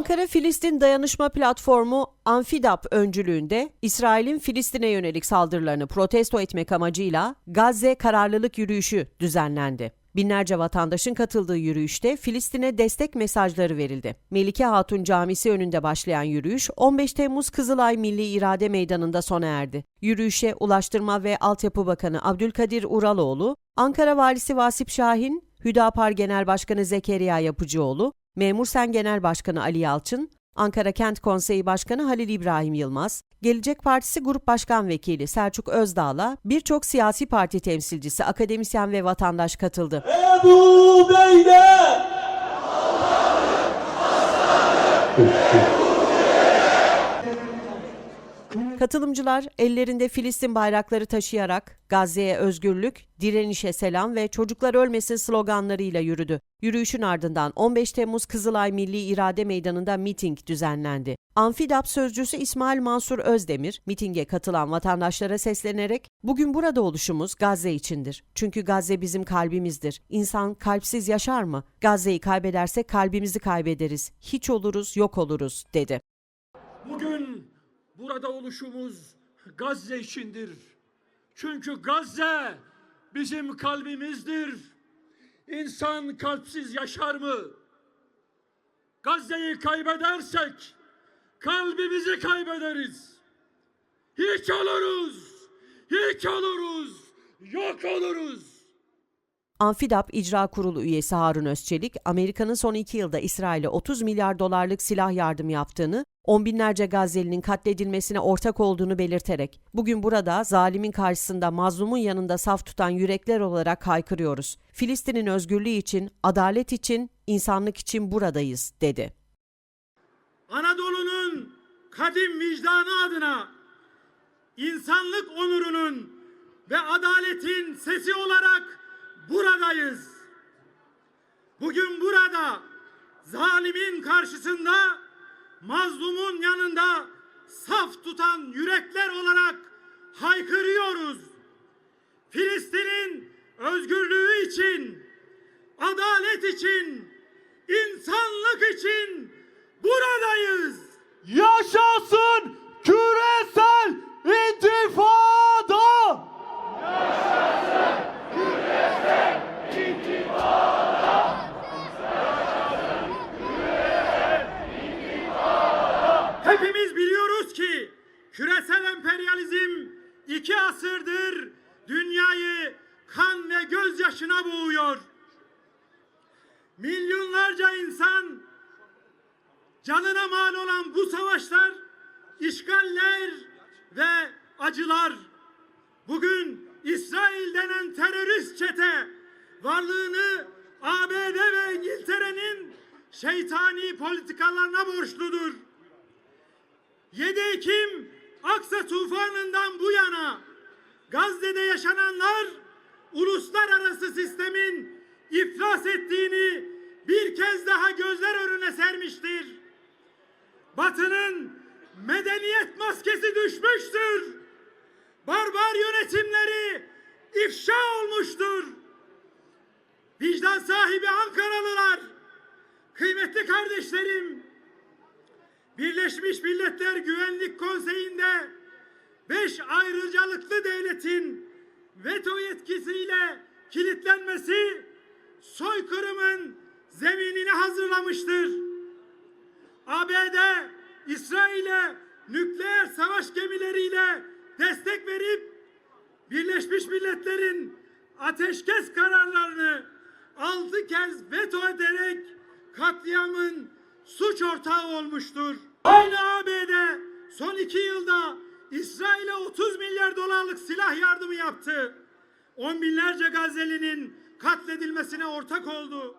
Ankara Filistin Dayanışma Platformu Anfidap öncülüğünde İsrail'in Filistin'e yönelik saldırılarını protesto etmek amacıyla Gazze kararlılık yürüyüşü düzenlendi. Binlerce vatandaşın katıldığı yürüyüşte Filistin'e destek mesajları verildi. Melike Hatun Camisi önünde başlayan yürüyüş 15 Temmuz Kızılay Milli İrade Meydanı'nda sona erdi. Yürüyüşe Ulaştırma ve Altyapı Bakanı Abdülkadir Uraloğlu, Ankara Valisi Vasip Şahin, Hüdapar Genel Başkanı Zekeriya Yapıcıoğlu, Memursen Genel Başkanı Ali Yalçın, Ankara Kent Konseyi Başkanı Halil İbrahim Yılmaz, Gelecek Partisi Grup Başkan Vekili Selçuk Özdağ'la birçok siyasi parti temsilcisi, akademisyen ve vatandaş katıldı. Ebu Beyler! Katılımcılar ellerinde Filistin bayrakları taşıyarak Gazze'ye özgürlük, direnişe selam ve çocuklar ölmesin sloganlarıyla yürüdü. Yürüyüşün ardından 15 Temmuz Kızılay Milli İrade Meydanı'nda miting düzenlendi. Amfidap sözcüsü İsmail Mansur Özdemir, mitinge katılan vatandaşlara seslenerek "Bugün burada oluşumuz Gazze içindir. Çünkü Gazze bizim kalbimizdir. İnsan kalpsiz yaşar mı? Gazze'yi kaybedersek kalbimizi kaybederiz. Hiç oluruz, yok oluruz." dedi. Bugün burada oluşumuz Gazze içindir. Çünkü Gazze bizim kalbimizdir. İnsan kalpsiz yaşar mı? Gazze'yi kaybedersek kalbimizi kaybederiz. Hiç oluruz, hiç oluruz, yok oluruz. Anfidap İcra Kurulu üyesi Harun Özçelik, Amerika'nın son iki yılda İsrail'e 30 milyar dolarlık silah yardım yaptığını, on binlerce Gazze'linin katledilmesine ortak olduğunu belirterek, bugün burada zalimin karşısında mazlumun yanında saf tutan yürekler olarak haykırıyoruz. Filistin'in özgürlüğü için, adalet için, insanlık için buradayız, dedi. Anadolu'nun kadim vicdanı adına insanlık onurunun ve adaletin sesi olarak buradayız. Bugün burada zalimin karşısında mazlumun yanında saf tutan yürekler olarak haykırıyoruz. Filistin'in özgürlüğü için, adalet için, insanlık için buradayız. Yaşasın küresel intifada! Hepimiz biliyoruz ki küresel emperyalizm iki asırdır dünyayı kan ve gözyaşına boğuyor. Milyonlarca insan canına mal olan bu savaşlar, işgaller ve acılar bugün İsrail denen terörist çete varlığını ABD ve İngiltere'nin şeytani politikalarına borçludur. 7 Ekim Aksa tufanından bu yana Gazze'de yaşananlar uluslararası sistemin iflas ettiğini bir kez daha gözler önüne sermiştir. Batı'nın medeniyet maskesi düşmüştür. Barbar yönetimleri ifşa olmuştur. Vicdan sahibi Ankaralılar, kıymetli kardeşlerim, Birleşmiş Milletler Güvenlik Konseyi'nde beş ayrıcalıklı devletin veto yetkisiyle kilitlenmesi soykırımın zeminini hazırlamıştır. ABD İsrail'e nükleer savaş gemileriyle destek verip Birleşmiş Milletler'in ateşkes kararlarını altı kez veto ederek katliamın suç ortağı olmuştur. Aynı ABD son iki yılda İsrail'e 30 milyar dolarlık silah yardımı yaptı. On binlerce Gazze'linin katledilmesine ortak oldu.